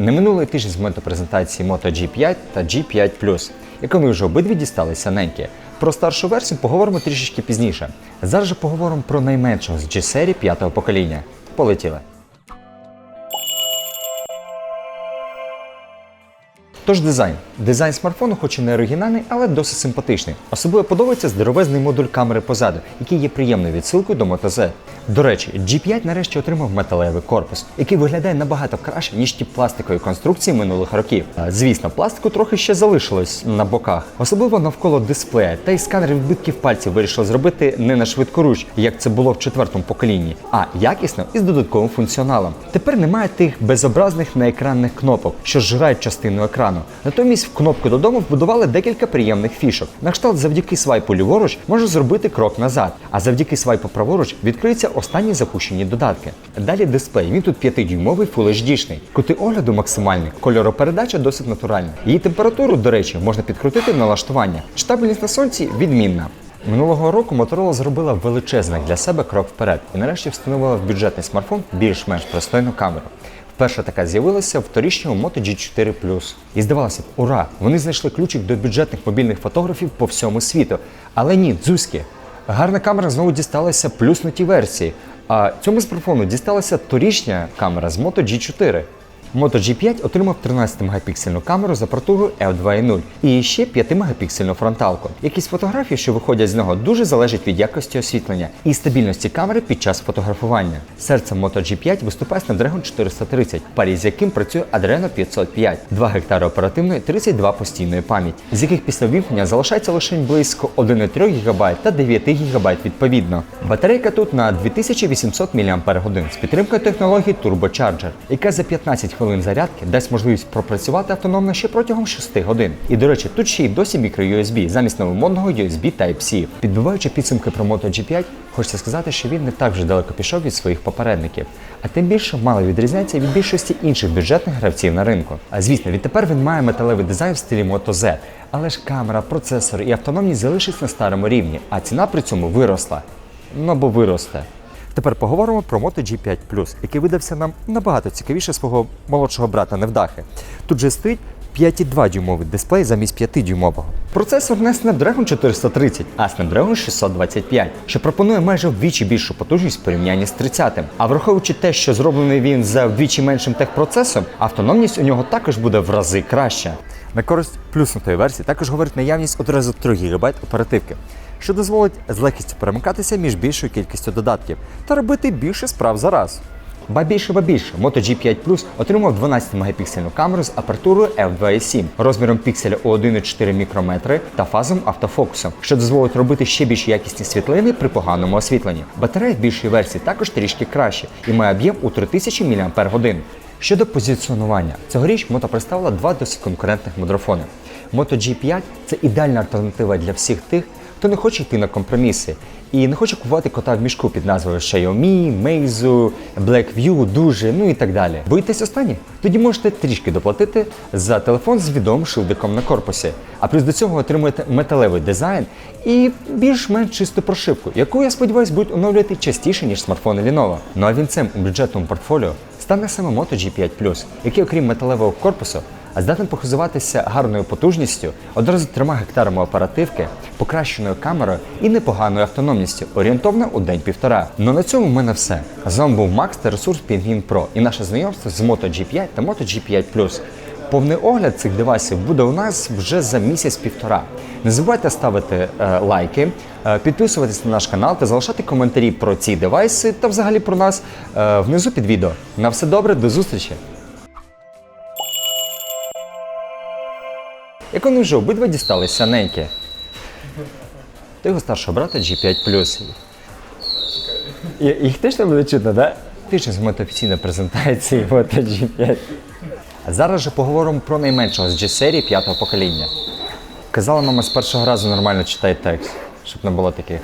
Не минулий тиждень з моменту презентації Moto G5 та G5 Plus, якими вже обидві дісталися неньки. Про старшу версію поговоримо трішечки пізніше. Зараз же поговоримо про найменшого з G-серії п'ятого покоління. Полетіли. Тож дизайн. Дизайн смартфону, хоч і не оригінальний, але досить симпатичний. Особливо подобається здоровезний модуль камери позаду, який є приємною відсилкою до Moto Z. До речі, G5 нарешті отримав металевий корпус, який виглядає набагато краще, ніж ті пластикові конструкції минулих років. Звісно, пластику трохи ще залишилось на боках, особливо навколо дисплея, та й сканер відбитків пальців вирішили зробити не на швидкоруч, як це було в четвертому поколінні, а якісно і з додатковим функціоналом. Тепер немає тих безобразних неекранних кнопок, що зжирають частину екрану. Натомість в кнопку додому вбудували декілька приємних фішок. На кшталт завдяки свайпу ліворуч можна зробити крок назад, а завдяки свайпу праворуч відкриються останні запущені додатки. Далі дисплей. Він тут 5-дюймовий Full HD-шний. Кути огляду максимальні, кольоропередача досить натуральна. Її температуру, до речі, можна підкрутити в налаштування. Читабельність на сонці відмінна. Минулого року Motorola зробила величезний для себе крок вперед і нарешті встановила в бюджетний смартфон більш-менш пристойну камеру. Перша така з'явилася в торічньому Moto G4 І здавалося б, ура! Вони знайшли ключик до бюджетних мобільних фотографів по всьому світу. Але ні, дзузьки. Гарна камера знову дісталася плюснутій версії. А цьому смартфону дісталася торічня камера з Moto G4. Moto G5 отримав 13-мегапіксельну камеру з апаратурою f2.0 і ще 5-мегапіксельну фронталку. Якість фотографій, що виходять з нього, дуже залежить від якості освітлення і стабільності камери під час фотографування. Серцем Moto G5 виступає Snapdragon 430, в парі з яким працює Adreno 505, 2 гектари оперативної, 32 постійної пам'яті, з яких після вімкнення залишається лише близько 1,3 ГБ та 9 ГБ відповідно. Батарейка тут на 2800 мАч з підтримкою технології Turbocharger, яка за 15 хвилин зарядки дасть можливість пропрацювати автономно ще протягом 6 годин. І до речі, тут ще й досі мікро-USB замість новомодного USB Type-C. Підбиваючи підсумки про Moto G5, хочеться сказати, що він не так вже далеко пішов від своїх попередників, а тим більше мало відрізняється від більшості інших бюджетних гравців на ринку. А звісно, відтепер він має металевий дизайн в стилі Moto Z, але ж камера, процесор і автономність залишаться на старому рівні, а ціна при цьому виросла. Ну або виросте. Тепер поговоримо про Moto G5 Plus, який видався нам набагато цікавіше свого молодшого брата Невдахи. Тут же стоїть 5,2 дюймовий дисплей замість 5-дюймового. Процесор не Snapdragon 430, а Snapdragon 625, що пропонує майже вдвічі більшу потужність в порівнянні з 30-м. А враховуючи те, що зроблений він за вдвічі меншим техпроцесом, автономність у нього також буде в рази краща. На користь плюснутої версії також говорить наявність одразу 3 ГБ оперативки що дозволить з легкістю перемикатися між більшою кількістю додатків та робити більше справ за раз. Ба більше, ба більше, Moto G5 Plus отримав 12-мегапіксельну камеру з апертурою f2.7, розміром пікселя у 1,4 мікрометри та фазовим автофокусом, що дозволить робити ще більш якісні світлини при поганому освітленні. Батарея в більшій версії також трішки краще і має об'єм у 3000 мАч. Щодо позиціонування, цьогоріч Moto представила два досить конкурентних модрофони. Moto G5 це ідеальна альтернатива для всіх тих, хто не хоче йти на компроміси і не хоче купувати кота в мішку під назвою Xiaomi, Meizu, Blackview, дуже, ну і так далі. Боїтесь останні? Тоді можете трішки доплатити за телефон з відомим шилдиком на корпусі. А плюс до цього отримуєте металевий дизайн і більш-менш чисту прошивку, яку, я сподіваюся, будуть оновлювати частіше, ніж смартфони Lenovo. Ну а вінцем у бюджетному портфоліо стане саме Moto G5 який, окрім металевого корпусу, а здатен похизуватися гарною потужністю, одразу трьома гектарами оперативки, покращеною камерою і непоганою автономністю, орієнтовно у день-півтора. Ну на цьому в мене все. З вами був Макс та ресурс Pingvin Pro і наше знайомство з Moto G5 та Moto G5 Повний огляд цих девайсів буде у нас вже за місяць-півтора. Не забувайте ставити е, лайки, е, підписуватись на наш канал та залишати коментарі про ці девайси та взагалі про нас е, внизу під відео. На все добре, до зустрічі! Як вони вже обидва дісталися неньки. Та його старшого брата G5 І- Їх теж не буде чутно, так? Тиждень з моменту офіційної презентації Moto G5. А зараз же поговоримо про найменшого з G-серії п'ятого покоління. Казала мама з першого разу нормально читай текст, щоб не було таких.